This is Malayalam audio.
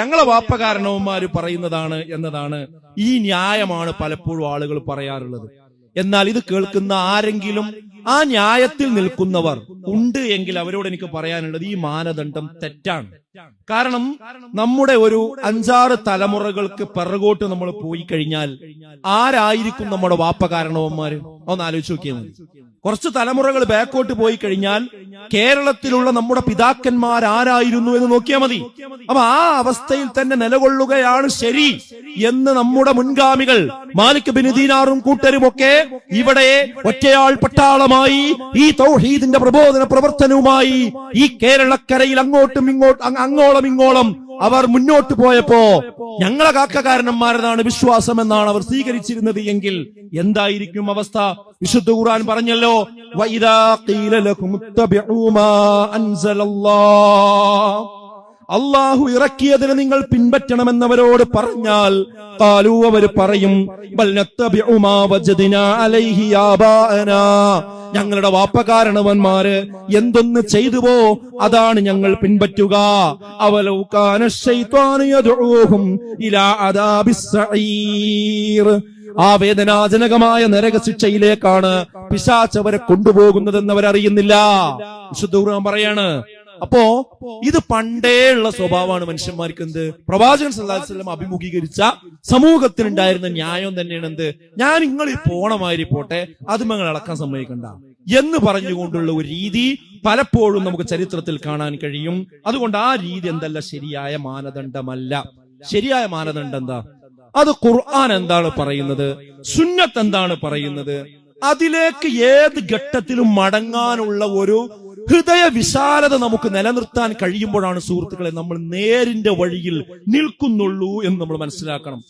ഞങ്ങളെ വാപ്പകാരണവന്മാര് പറയുന്നതാണ് എന്നതാണ് ഈ ന്യായമാണ് പലപ്പോഴും ആളുകൾ പറയാറുള്ളത്. എന്നാൽ ഇത് കേൾക്കുന്ന ആരെങ്കിലും ആ ന്യായത്തിൽ നിൽക്കുന്നവർ ഉണ്ട് എങ്കിൽ അവരോട് എനിക്ക് പറയാനുള്ളത് ഈ മാനദണ്ഡം തെറ്റാണ്. കാരണം നമ്മുടെ ഒരു അഞ്ചാറ് തലമുറകൾക്ക് പിറകോട്ട് നമ്മൾ പോയി കഴിഞ്ഞാൽ ആരായിരിക്കും നമ്മുടെ വാപ്പ കാരണവന്മാർ ഒന്ന് ആലോചിച്ച് നോക്കിയാൽ മതി. കുറച്ച് തലമുറകൾ ബാക്കോട്ട് പോയി കഴിഞ്ഞാൽ കേരളത്തിലുള്ള നമ്മുടെ പിതാക്കന്മാർ ആരായിരുന്നു എന്ന് നോക്കിയാൽ മതി. അപ്പൊ ആ അവസ്ഥയിൽ തന്നെ നിലകൊള്ളുകയാണ് ശരി എന്ന് നമ്മുടെ മുൻഗാമികൾ മാലിക് ബിനുദീനാറും കൂട്ടരും ഒക്കെ ഇവിടെ ഒറ്റയാൾ പട്ടാളമായി ഈ തൗഹീദിന്റെ പ്രബോധന പ്രവർത്തനവുമായി ഈ കേരളക്കരയിൽ അങ്ങോട്ടും ഇങ്ങോട്ടും അങ്ങോളം ഇങ്ങോളം അവർ മുന്നോട്ട് പോയപ്പോ ഞങ്ങളെ കാക്കകാരനന്മാരതാണ് വിശ്വാസം എന്നാണ് അവർ സ്വീകരിച്ചിരുന്നത് എങ്കിൽ എന്തായിരിക്കും അവസ്ഥ? വിശുദ്ധ ഖുർആൻ പറഞ്ഞല്ലോ വൈദാ അള്ളാഹു ഇറക്കിയതിന് നിങ്ങൾ പിൻപറ്റണമെന്നവരോട് പറഞ്ഞാൽ കാലു അവർ പറയും ഞങ്ങളുടെ വാപ്പകാരണവന്മാര് എന്തൊന്ന് ചെയ്തുവോ അതാണ് ഞങ്ങൾ പിൻപറ്റുക. ആ വേദനാജനകമായ നരക ശിക്ഷയിലേക്കാണ് പിശാച്ചവരെ കൊണ്ടുപോകുന്നതെന്ന് അവരറിയുന്നില്ല. വിശുദ്ധ പറയാണ് അപ്പോ ഇത് പണ്ടേ ഉള്ള സ്വഭാവമാണ് മനുഷ്യന്മാർക്ക് എന്ത് പ്രവാചകൻ സല്ലാസ്ലം അഭിമുഖീകരിച്ച സമൂഹത്തിനുണ്ടായിരുന്ന ന്യായം തന്നെയാണ് എന്ത് ഞാൻ നിങ്ങൾ ഈ പോട്ടെ അത് നിങ്ങൾ ഇളക്കാൻ സമ്മതിക്കണ്ട. എന്ന് പറഞ്ഞുകൊണ്ടുള്ള ഒരു രീതി പലപ്പോഴും നമുക്ക് ചരിത്രത്തിൽ കാണാൻ കഴിയും. അതുകൊണ്ട് ആ രീതി എന്തല്ല? ശരിയായ മാനദണ്ഡമല്ല. ശരിയായ മാനദണ്ഡം എന്താ? അത് ഖുർആൻ എന്താണ് പറയുന്നത്? സുന്നത്ത് എന്താണ് പറയുന്നത്? അതിലേക്ക് ഏത് ഘട്ടത്തിലും മടങ്ങാനുള്ള ഒരു ഹൃദയ വിശാലത നമുക്ക് നിലനിർത്താൻ കഴിയുമ്പോഴാണ് സുഹൃത്തുക്കളെ നമ്മൾ നേരിന്റെ വഴിയിൽ നിൽക്കുന്നുള്ളൂ എന്ന് നമ്മൾ മനസ്സിലാക്കണം.